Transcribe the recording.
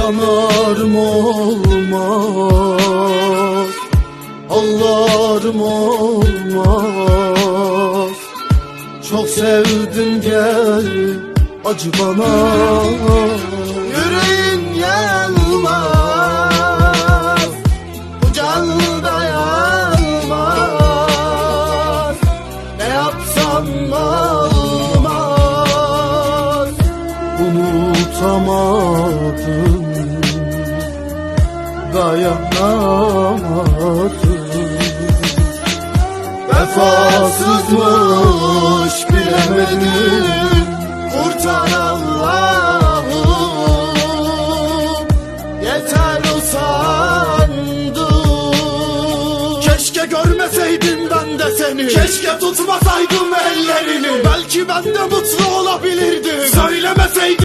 Yanarım olmaz? Ağlarım olmaz? Çok sevdim gel acı bana. Yüreğin yanmaz Bu can dayanmaz Ne yapsam olmaz Unutamadım Dayanamadım. Vefasızmış bilemedim Kurtar Allah'ım. Yeter usandım. Keşke görmeseydim ben de seni. Keşke tutmasaydım ellerini. Belki ben de mutlu olabilirdim